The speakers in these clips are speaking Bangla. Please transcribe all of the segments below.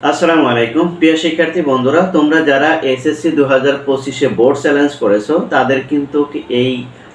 আসসালামু আলাইকুম। প্রিয় শিক্ষার্থী বন্ধুরা, তোমরা যারা এসএসসি দু হাজার পঁচিশে বোর্ড চ্যালেঞ্জ করেছ, তাদের কিন্তু এই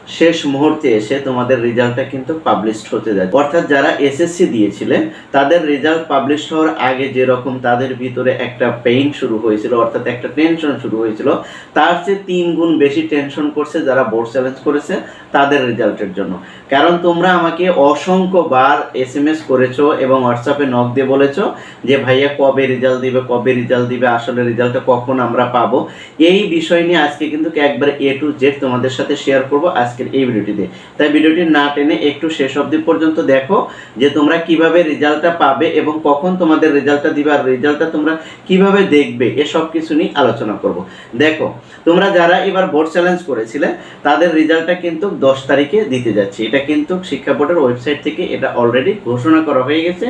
শেষ মুহূর্তে এসে তোমাদের রেজাল্টটা কিন্তু পাবলিশড হতে যাচ্ছে। অর্থাৎ যারা এসএসসি দিয়েছিলেন, তাদের রেজাল্ট পাবলিশ হওয়ার আগে যেরকম তাদের ভিতরে একটা পেইন শুরু হয়েছিল, অর্থাৎ একটা টেনশন শুরু হয়েছিল, তার চেয়ে তিন গুণ বেশি টেনশন করছে যারা বোর্ড চ্যালেঞ্জ করেছে তাদের রেজাল্টের জন্য। কারণ তোমরা আমাকে অসংখ্যবার এস এম এস করেছ এবং হোয়াটসঅ্যাপে নক দিয়ে বলেছ যে, ভাইয়া, কবে রেজাল্ট দিবে, কবে রেজাল্ট দিবে, আসলে রেজাল্টটা কখন আমরা পাবো? এই বিষয় নিয়ে আজকে কিন্তু একবার এ টু জেড তোমাদের সাথে শেয়ার করব। করব আজকের এই ভিডিওটিতে। তাই ভিডিওটি না টেনে একটু শেষ অবধি পর্যন্ত দেখো যে তোমরা কীভাবে রেজাল্টটা পাবে এবং কখন তোমাদের রেজাল্টটা দিবে আর রেজাল্টটা তোমরা কীভাবে দেখবে, এসব কিছু নিয়ে আলোচনা করব। দেখো, তোমরা যারা এবার বোর্ড চ্যালেঞ্জ করেছিলে, তাদের রেজাল্টটা কিন্তু দশ তারিখে দিতে যাচ্ছে। এটা কিন্তু শিক্ষা বোর্ডের ওয়েবসাইট থেকে এটা অলরেডি ঘোষণা করা হয়ে গেছে।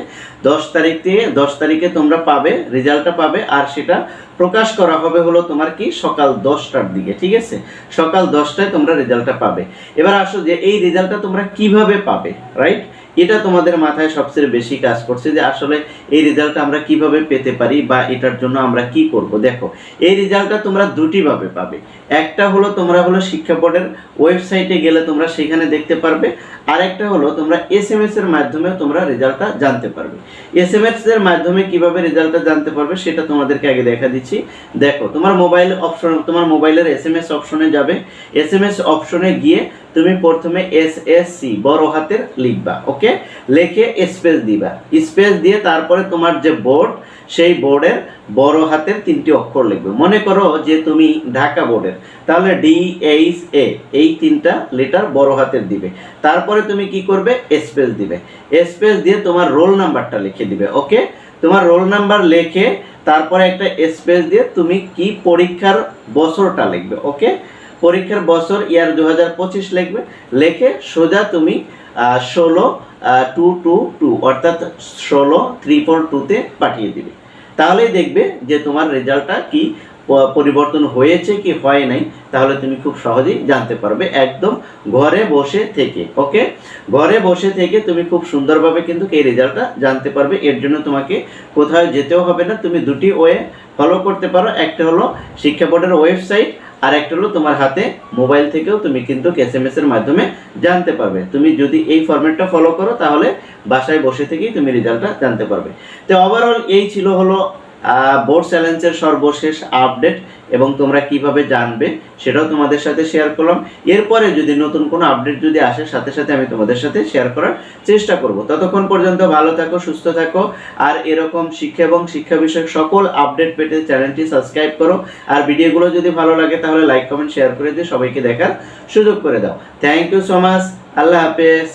দশ তারিখ থেকে দশ তারিখে তোমরা পাবে, রেজাল্টটা পাবে আর সেটা প্রকাশ করা হবে হলো তোমার কি সকাল দশটার দিকে, ঠিক আছে? সকাল দশটায় তোমরা রেজাল্টটা পাবে। এবার আসো যে এই রেজাল্টটা তোমরা কীভাবে পাবে রাইট এটা তোমাদের মাথায় সবচেয়ে বেশি কাজ করছে যে আসলে এই রেজাল্টটা আমরা কীভাবে পেতে পারি বা এটার জন্য আমরা কি করব? দেখো, এই রেজাল্টটা তোমরা দুটি ভাবে পাবে। একটা হলো তোমরা হলো শিক্ষা বোর্ডের ওয়েবসাইটে গেলে তোমরা সেখানে দেখতে পারবে। আরেকটা হলো তোমরা এস এম এস এর মাধ্যমে তোমরা রেজাল্টটা জানতে পারবে। এস এম এস এর মাধ্যমে কীভাবে রেজাল্টটা জানতে পারবে সেটা তোমাদেরকে আগে দেখা দিচ্ছি। দেখো, তোমার মোবাইল অপশন তোমার মোবাইলের এস এম এস অপশনে যাবে। এস এম এস অপশনে গিয়ে তুমি প্রথমে এস এস সি বড় হাতের লিখবা ওকে লিখে স্পেস দিবা। স্পেস দিয়ে তারপরে তোমার যে বোর্ড সেই বোর্ডের বড় হাতের তিনটি অক্ষর লিখবে। মনে করো যে তুমি ঢাকা বোর্ডের তাহলে ডি এইচ এ এই তিনটা লেটার বড় হাতের দিবে। তারপরে তুমি কি করবে? স্পেস দিবে। স্পেস দিয়ে তোমার রোল নাম্বারটা লিখে দিবে ওকে তোমার রোল নাম্বার লিখে তারপরে একটা স্পেস দিয়ে তুমি কি পরীক্ষার বছরটা লিখবে ওকে পরীক্ষার বছর ইয়ার দু পঁচিশ লিখবে। লেখে সোজা তুমি ষোলো টু টু টু অর্থাৎ ষোলো ত্রিপল টুতে পাঠিয়ে দিবে। তাহলেই দেখবে যে তোমার রেজাল্টটা কি পরিবর্তন হয়েছে কি হয় নাই, তাহলে তুমি খুব সহজেই জানতে পারবে একদম ঘরে বসে থেকে, ওকে? ঘরে বসে থেকে তুমি খুব সুন্দরভাবে কিন্তু এই রেজাল্টটা জানতে পারবে। এর জন্য তোমাকে কোথাও যেতেও হবে না। তুমি দুটি ওয়ে ফলো করতে পারো। একটা হলো শিক্ষা বোর্ডের ওয়েবসাইট আর একটা হলো তোমার হাতে মোবাইল থেকেও তুমি কিন্তু এস এম এর মাধ্যমে জানতে পারবে। তুমি যদি এই ফরম্যাটটা ফলো করো তাহলে বাসায় বসে থেকেই তুমি রেজাল্টটা জানতে পারবে। তো ওভারঅল এই ছিল হলো বোর্ড চ্যালেঞ্জের সর্বশেষ আপডেট এবং তোমরা কীভাবে জানবে সেটাও তোমাদের সাথে শেয়ার করলাম। এরপরে যদি নতুন কোনো আপডেট যদি আসে, সাথে সাথে আমি তোমাদের সাথে শেয়ার করার চেষ্টা করব। ততক্ষণ পর্যন্ত ভালো থাকো, সুস্থ থাকো, আর এরকম শিক্ষা এবং শিক্ষা বিষয়ক সকল আপডেট পেতে চ্যানেলটি সাবস্ক্রাইব করো। আর ভিডিওগুলো যদি ভালো লাগে, তাহলে লাইক কমেন্ট শেয়ার করে দিয়ে সবাইকে দেখার সুযোগ করে দাও। থ্যাংক ইউ সো মাচ আল্লাহ হাফেজ।